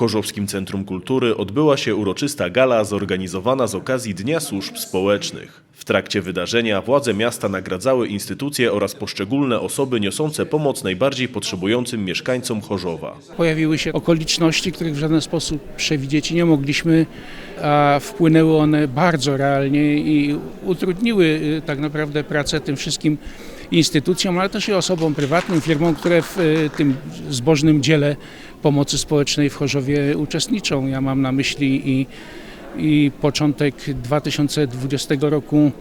Chorzowskim Centrum Kultury odbyła się uroczysta gala zorganizowana z okazji Dnia Służb Społecznych. W trakcie wydarzenia władze miasta nagradzały instytucje oraz poszczególne osoby niosące pomoc najbardziej potrzebującym mieszkańcom Chorzowa. Pojawiły się okoliczności, których w żaden sposób przewidzieć nie mogliśmy, a wpłynęły one bardzo realnie i utrudniły y, tak naprawdę pracę tym wszystkim instytucjom, ale też i osobom prywatnym, firmom, które w y, tym zbożnym dziele pomocy społecznej w Chorzowie uczestniczą. Ja mam na myśli i, i początek 2020 roku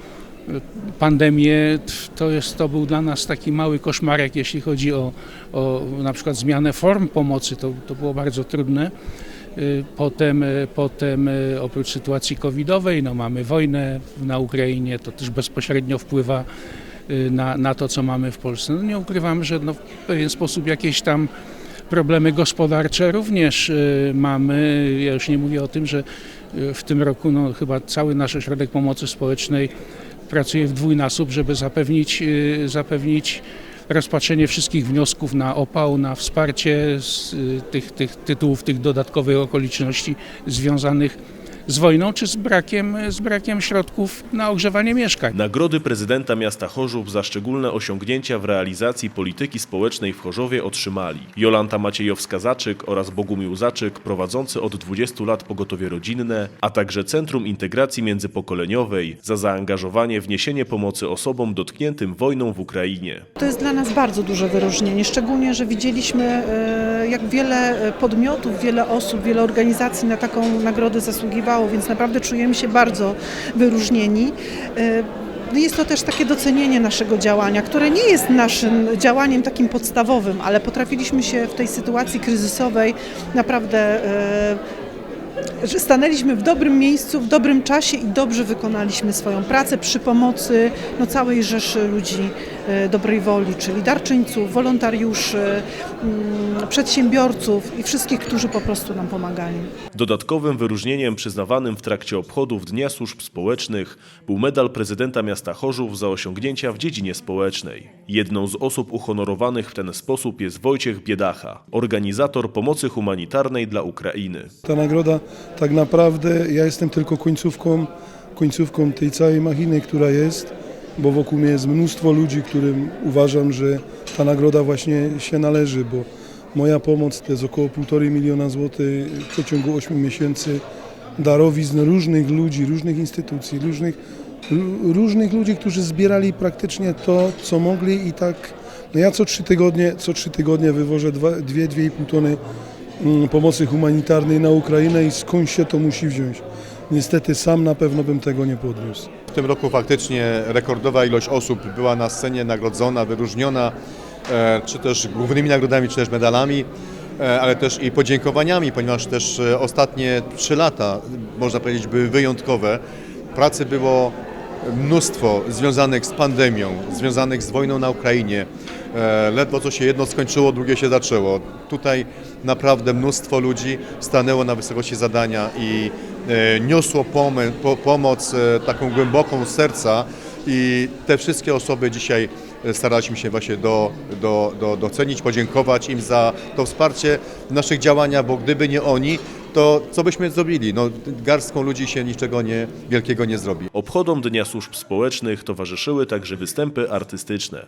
pandemię, to, jest, to był dla nas taki mały koszmarek, jeśli chodzi o, o na przykład zmianę form pomocy, to, to było bardzo trudne. Y, Potem, potem oprócz sytuacji covidowej, no mamy wojnę na Ukrainie, to też bezpośrednio wpływa na, na to, co mamy w Polsce. No nie ukrywam, że no w pewien sposób jakieś tam problemy gospodarcze również y, mamy. Ja już nie mówię o tym, że y, w tym roku no, chyba cały nasz ośrodek pomocy społecznej pracuje w dwójnasób, żeby zapewnić, y, zapewnić rozpatrzenie wszystkich wniosków na opał, na wsparcie z y, tych, tych tytułów, tych dodatkowych okoliczności związanych z wojną czy z brakiem, z brakiem środków na ogrzewanie mieszkań. Nagrody prezydenta miasta Chorzów za szczególne osiągnięcia w realizacji polityki społecznej w Chorzowie otrzymali Jolanta Maciejowska-Zaczyk oraz Bogumił Zaczyk, prowadzący od 20 lat pogotowie rodzinne, a także Centrum Integracji Międzypokoleniowej za zaangażowanie w niesienie pomocy osobom dotkniętym wojną w Ukrainie. To jest dla nas bardzo duże wyróżnienie, szczególnie, że widzieliśmy, e, jak wiele podmiotów, wiele osób, wiele organizacji na taką nagrodę zasługiwało, więc naprawdę czujemy się bardzo wyróżnieni. E, no Jest to też takie docenienie naszego działania, które nie jest naszym działaniem takim podstawowym, ale potrafiliśmy się w tej sytuacji kryzysowej naprawdę e, że stanęliśmy w dobrym miejscu, w dobrym czasie i dobrze wykonaliśmy swoją pracę przy pomocy no, całej rzeszy ludzi dobrej woli, czyli darczyńców, wolontariuszy, mm, przedsiębiorców i wszystkich, którzy po prostu nam pomagali. Dodatkowym wyróżnieniem przyznawanym w trakcie obchodów Dnia Służb Społecznych był medal prezydenta miasta Chorzów za osiągnięcia w dziedzinie społecznej. Jedną z osób uhonorowanych w ten sposób jest Wojciech Biedacha, organizator pomocy humanitarnej dla Ukrainy. Ta nagroda tak naprawdę ja jestem tylko końcówką, końcówką tej całej machiny, która jest, bo wokół mnie jest mnóstwo ludzi, którym uważam, że ta nagroda właśnie się należy, bo moja pomoc to jest około 1,5 miliona złotych w przeciągu 8 miesięcy darowizn różnych ludzi, różnych instytucji, różnych, ró- różnych ludzi, którzy zbierali praktycznie to, co mogli i tak no ja co trzy tygodnie, co trzy tygodnie wywożę 2-2,5 tony mm, pomocy humanitarnej na Ukrainę i skąd się to musi wziąć. Niestety sam na pewno bym tego nie podniósł. W tym roku faktycznie rekordowa ilość osób była na scenie nagrodzona, wyróżniona, e, czy też głównymi nagrodami, czy też medalami, e, ale też i podziękowaniami, ponieważ też e, ostatnie trzy lata, można powiedzieć, były wyjątkowe. Pracy było mnóstwo związanych z pandemią, związanych z wojną na Ukrainie. Ledwo co się jedno skończyło, drugie się zaczęło. Tutaj naprawdę mnóstwo ludzi stanęło na wysokości zadania i niosło pome- po, pomoc e, taką głęboką z serca i te wszystkie osoby dzisiaj e, staraliśmy się właśnie do, do, do, docenić, podziękować im za to wsparcie w naszych działaniach, bo gdyby nie oni, to co byśmy zrobili? No, garstką ludzi się niczego nie, wielkiego nie zrobi. Obchodom Dnia Służb Społecznych towarzyszyły także występy artystyczne.